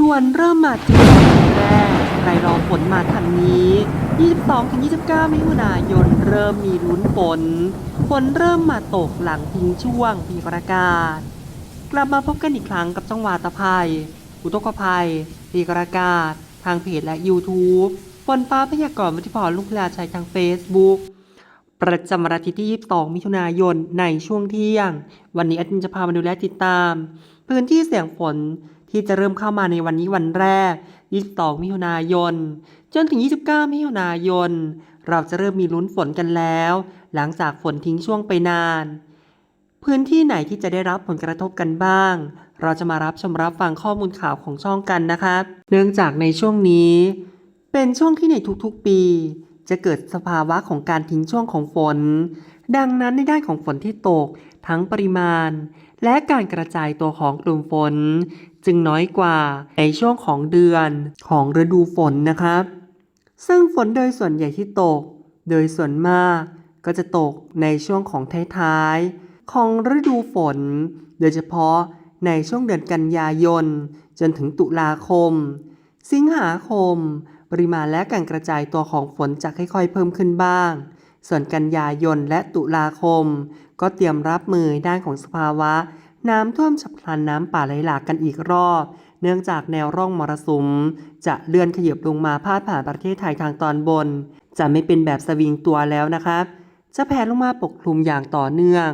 ด่วนเริ่มมาถึงวันแรกใครรอฝนมาทันนี้ 22-29 มิถุนายนเริ่มมีลุ้นฝน ฝนเริ่มมาตกหลังทิ้งช่วงปีกรากาศ กลับมาพบกันอีกครั้งกับจังหวาตะภัย อุทกภัย ปีกรากาศ ทางเพจและ YouTube ฝนฟ้าพยากรณ์วัติพรลุกลาชัยทาง Facebook ประจำวันอาทิตย์ที่ 22 มิถุนายนในช่วงเที่ยง วันนี้แอดมินจะพามาดูและติดตาม พื้นที่เสี่ยงฝน ที่จะเริ่มเข้ามาในวันนี้วันแรก 22 มิถุนายน จนถึง 29 มิถุนายน เราจะเริ่มมีลุ้นฝนกันแล้ว หลังจากฝนทิ้งช่วงไปนาน พื้นที่ไหนที่จะได้รับผลกระทบกันบ้าง เราจะมารับชมรับฟังข้อมูลข่าวของช่องกันนะครับ เนื่องจากในช่วงนี้ เป็นช่วงที่ในทุกๆปี จะเกิดสภาวะของการทิ้งช่วงของฝน ดังนั้นในด้านของฝนที่ตก ทั้งปริมาณ และการกระจายตัวของกลุ่มฝน จึงน้อยกว่าในช่วงของเดือนของฤดูฝนนะครับ ซึ่งฝนโดยส่วนใหญ่ที่ตก โดยส่วนมาก ก็จะตกในช่วงของท้ายๆของฤดูฝน โดยเฉพาะในช่วงเดือนกันยายน จนถึงตุลาคม สิงหาคม ปริมาณและการกระจายตัวของฝนจะค่อยๆ เพิ่มขึ้นบ้าง ส่วนกันยายนและตุลาคม ก็เตรียมรับมือด้านของสภาวะ น้ำท่วมฉับพลันน้ำป่าไหลหลากกันอีกรอบ เนื่องจากแนวร่องมรสุม จะเลื่อนขยับลงมาพาดผ่านประเทศไทยทางตอนบน จะไม่เป็นแบบสวิงตัวแล้วนะครับจะแผ่ลงมาปกคลุมอย่างต่อเนื่อง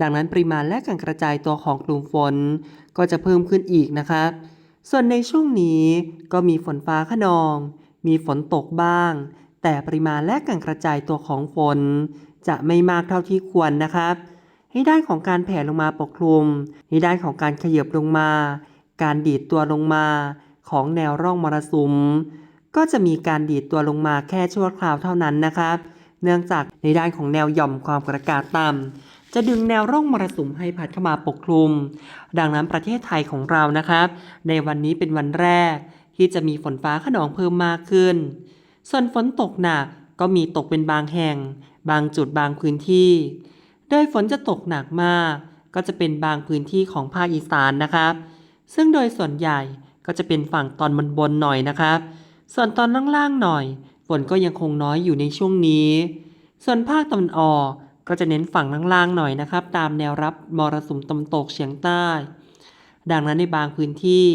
ดังนั้นปริมาณและการกระจายตัวของกลุ่มฝน ก็จะเพิ่มขึ้นอีกนะครับ ส่วนในช่วงนี้ก็มีฝนฟ้าขนอง มีฝนตกบ้าง แต่ปริมาณและการกระจายตัวของฝน จะไม่มากเท่าที่ควรนะครับให้ด้านของการแผ่ลงมาปกคลุมให้ด้านของการขยับลงมา การดีดตัวลงมาของแนวร่องมรสุม ก็จะมีการดีดตัวลงมาแค่ชั่วคราวเท่านั้นนะครับ เนื่องจากในด้านของแนวหย่อมความกดอากาศต่ำจะดึงแนวร่องมรสุมให้พัดเข้ามาปกคลุม ดังนั้นประเทศไทยของเรานะครับ ในวันนี้เป็นวันแรก ที่จะมีฝนฟ้าขนองเพิ่มมากขึ้น ส่วนฝนตกหนักก็มีตกเป็นบางแห่ง บางจุดบางพื้นที่ โดยฝนจะตกหนักมาก ก็จะเป็นบางพื้นที่ของภาคอีสานนะครับ ซึ่งโดยส่วนใหญ่ก็จะเป็นฝั่งตอนบนๆหน่อยนะครับ ส่วนตอนล่างๆหน่อย ฝนก็ยังคงน้อยอยู่ในช่วงนี้ ส่วนภาคตะวันออกก็จะเน้นฝั่งล่างๆหน่อยนะครับ ตามแนวรับมรสุมตะวันตกเฉียงใต้ ดังนั้นในบางพื้นที่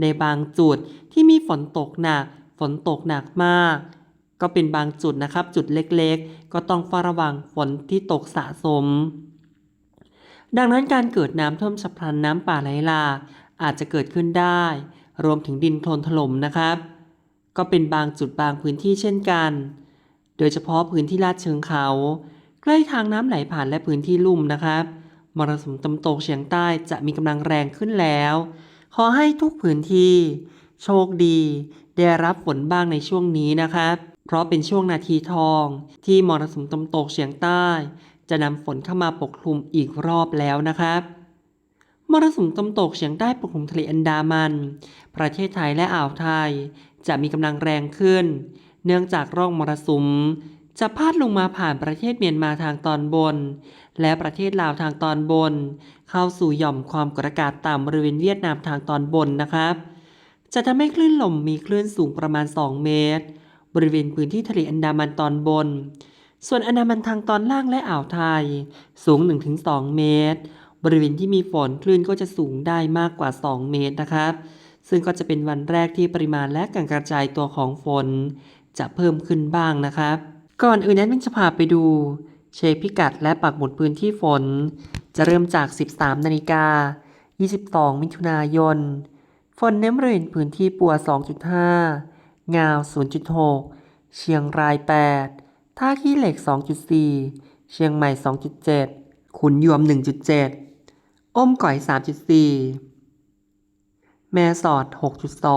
ในบางจุดที่มีฝนตกหนัก ฝนตกหนักมาก ก็เป็นบางจุดนะครับ จุดเล็กๆ ก็ต้องเฝ้าระวังฝนที่ตกสะสม ดังนั้นการเกิดน้ำท่วมฉับพลันน้ำป่าไหลหลากอาจจะเกิดขึ้นได้ รวมถึงดินโคลนถล่มนะครับ ก็เป็นบางจุดบางพื้นที่เช่นกัน โดยเฉพาะพื้นที่ลาดเชิงเขา ใกล้ทางน้ำไหลผ่านและพื้นที่ลุ่มนะครับมรสุมตะวันตกเฉียงใต้จะมีกำลังแรงขึ้นแล้ว ขอให้ทุกพื้นที่ โชคดี ได้รับฝนบ้างในช่วงนี้นะครับ เพราะเป็นช่วงนาทีทอง ที่มรสุมตะวันตกเฉียงใต้ จะนำฝนเข้ามาปกคลุมอีกรอบแล้วนะครับมรสุมตะวันตกเฉียงใต้ปกคลุมทะเลอันดามัน ประเทศไทยและอ่าวไทย จะมีกำลังแรงขึ้น เนื่องจากร่องมรสุม จะพาดลงมาผ่านประเทศเมียนมาทางตอนบน และประเทศลาวทางตอนบน เข้าสู่หย่อมความกดอากาศต่ำบริเวณเวียดนามทางตอนบนนะครับ จะทำให้คลื่นลมมีคลื่นสูงประมาณ 2 เมตร บริเวณพื้นที่ทะเลอันดามันตอนบน ส่วนอันดามันทางตอนล่างและอ่าวไทย สูง 1-2 เมตร บริเวณที่มีฝนคลื่นก็จะสูงได้มากกว่า 2 เมตรนะครับ ซึ่งก็จะเป็นวันแรกที่ปริมาณและการกระจายตัวของฝน จะเพิ่มขึ้นบ้างนะครับ ก่อนอื่นนั้นมินจะพาไปดูเช็คพิกัดและปักหมุดพื้นที่ฝน จะเริ่มจาก 13 นาฬิกา 22 มิถุนายน ฝนเน้นบริเวณพื้นที่ปัว 2.5 งาว 0.6 เชียงราย 8 ท่าขี้เหล็ก 2.4 เชียงใหม่ 2.7 ขุนยวม 1.7 อ้มก่อย 3.4 แม่สอด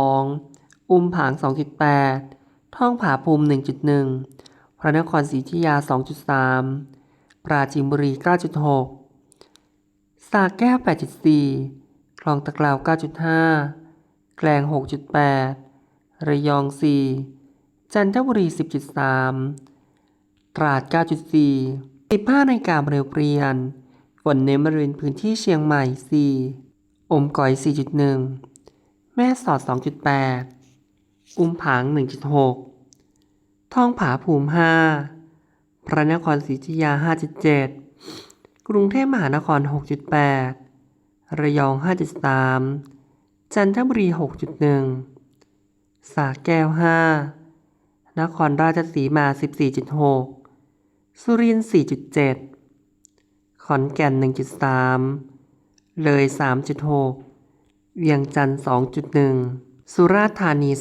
6.2 อุ้มผาง 2.8 ท่องผาภูมิ 1.1 พระนครศรีอยุธยา 2.3 ปราจีนบุรี 9.6 สาแก้ว 8.4 คลองตะกราว 9.5 แกลง 6.8 ระยอง 4 จันทบุรี 10.3 ตราด 9.4 15นาฬิกาเร็วเปลี่ยน ฝนเน้นบริเวณพื้นที่เชียงใหม่ 4 อมก๋อย 4.1 แม่สอด 2.8 อุ้มผาง 1.6ท่องผาภูมิ 5 พระนครศรีอยุธยา 5.7 กรุงเทพมหานคร 6.8 ระยอง 5.3 จันทบุรี 6.1สระแก้ว 5 นครราชสีมา 14.6 สุรินทร์ 4.7 ขอนแก่น 1.3 เลย 3.6 เวียงจันทร์ 2.1 สุราษฎร์ธานี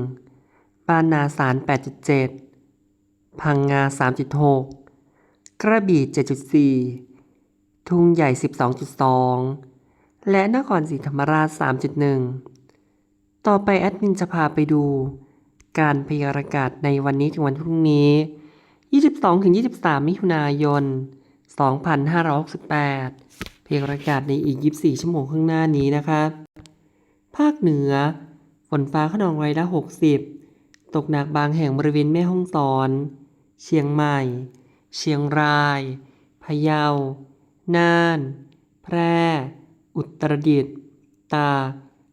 3.1 ปานาสาร 8.7 พังงา 3.6 กระบี่ 7.4 ทุ่งใหญ่ 12.2 และนครศรีธรรมราช 3.1 ต่อไปแอดมินจะพาไปดู การพยากรณ์อากาศในวันนี้ถึงวันพรุ่งนี้ 22-23 มิถุนายน 2568 พยากรณ์อากาศในอีก 24 ชั่วโมงข้างหน้านี้นะครับภาคเหนือ ฝนฟ้าขนองร้อยละ 60 ตกหนักบางแห่งบริเวณแม่ฮ่องสอน เชียงใหม่ เชียงราย พะเยา น่าน แพร่ อุตรดิตถ์ ตาก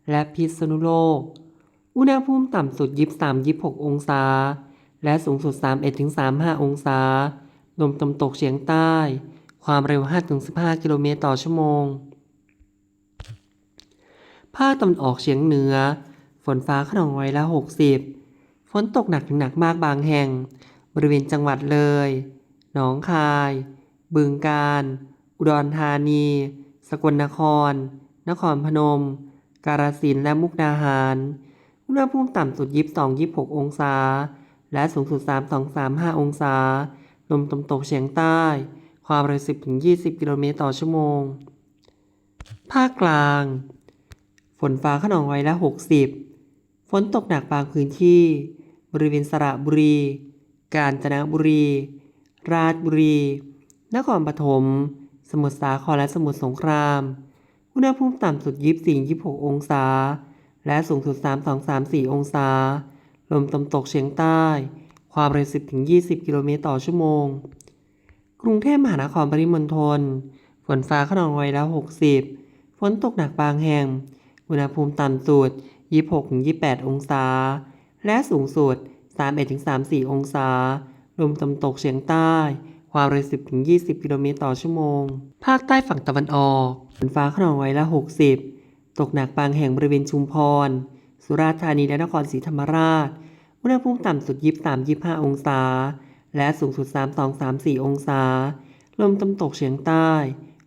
และพิษณุโลก อุณหภูมิต่ำสุด 23-26 องศา และสูงสุด 31-35 องศา ลมตะวันตกเฉียงใต้ ความเร็ว 5-15 กิโลเมตรต่อชั่วโมง ภาคตะวันออกเฉียงเหนือ ฝนฟ้าขนองร้อยละ 60 ฝนตกหนักถึงหนักมากบางแห่ง บริเวณจังหวัดเลย หนองคาย บึงกาฬอุดรธานี สกลนคร นครพนม กาฬสินธุ์และมุกดาหาร อุณหภูมิต่ำสุด 22-26 องศา และสูงสุด 32-35 องศา ลมตะวันตกเฉียงใต้ ความเร็ว 10-20 กิโลเมตรต่อชั่วโมง ภาคกลาง ฝนฟ้าขนองร้อยละ 60 ฝนตกหนักบางพื้นที่ บริเวณสระบุรี กาญจนบุรี ราชบุรี นครปฐม สมุทรสาครและสมุทรสงคราม อุณหภูมิต่ำสุด 24-26 องศา และสูงสุด 32-34 องศา ลมตะวันตกเฉียงใต้ ความเร็ว 10-20 กิโลเมตรต่อชั่วโมง กรุงเทพมหานครปริมณฑล ฝนฟ้าขนองร้อยละ 60 ฝนตกหนักบางแห่ง อุณหภูมิต่ำสุด 26-28 องศา และสูงสุด 31-34 องศา ลมตะวันตกเฉียงใต้ ความเร็ว 10-20 กิโลเมตรต่อชั่วโมง ภาคใต้ฝั่งตะวันออก ฝนฟ้าขนองร้ละ 60 ตกหนักบางแห่งบริเวณชุมพร สุราษฎร์ธานีและนครศรีธรรมราช อุณหภูมิต่ำสุด 23-25 องศา และสูงสุด 32-34 องศา ลมตะวันตกเฉียงใต้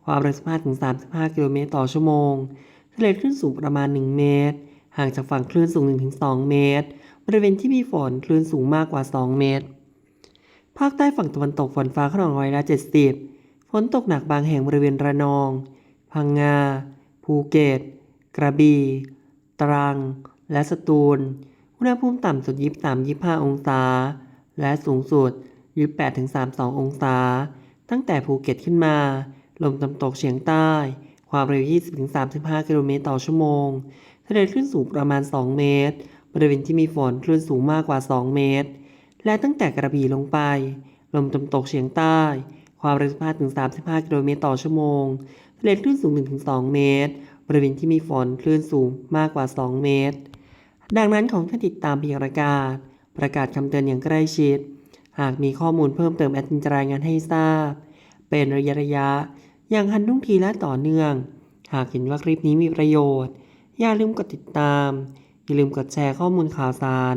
ความเร็ว 15-35 กิโลเมตรต่อชั่วโมง ทะเลคลื่นสูงประมาณ 1 เมตร ห่างจากฝั่งคลื่นสูง 1-2 เมตร บริเวณที่มีฝนคลื่นสูงมากกว่า 2 เมตร ภาคใต้ฝั่งตะวันตกฝนฟ้าขนองร้อยละ 70 ฝนตกหนักบางแห่งบริเวณระนอง พังงา ภูเก็ต กระบี่ ตรัง และสตูล อุณหภูมิต่ำสุด 23-25 องศา และสูงสุด 28-32 องศา ตั้งแต่ภูเก็ตขึ้นมา ลมตะวันตกเฉียงใต้ ความเร็ว 20-35 กิโลเมตรต่อชั่วโมง ทะเลคลื่นสูงประมาณ 2 เมตร บริเวณที่มีฝนคลื่นสูงมากกว่า 2 เมตร และตั้งแต่กระบี่ลงไป ลมตะวันตกเฉียงใต้ ความเร็ว15-35 กิโลเมตรต่อชั่วโมงทะเลคลื่นสูง 1-2 เมตร บริเวณที่มีฝนคลื่นสูงมากกว่า 2 เมตร ดังนั้นของท่านติดตามพยากรณ์อากาศประกาศคำเตือนอย่างใกล้ชิด หากมีข้อมูลเพิ่มเติมแอดมินจะรายงานให้ทราบ เป็นระยะระยะ อย่างทันท่วงทีและต่อเนื่อง หากเห็นว่าคลิปนี้มีประโยชน์ อย่าลืมกดติดตาม อย่าลืมกดแชร์ข้อมูลข่าวสาร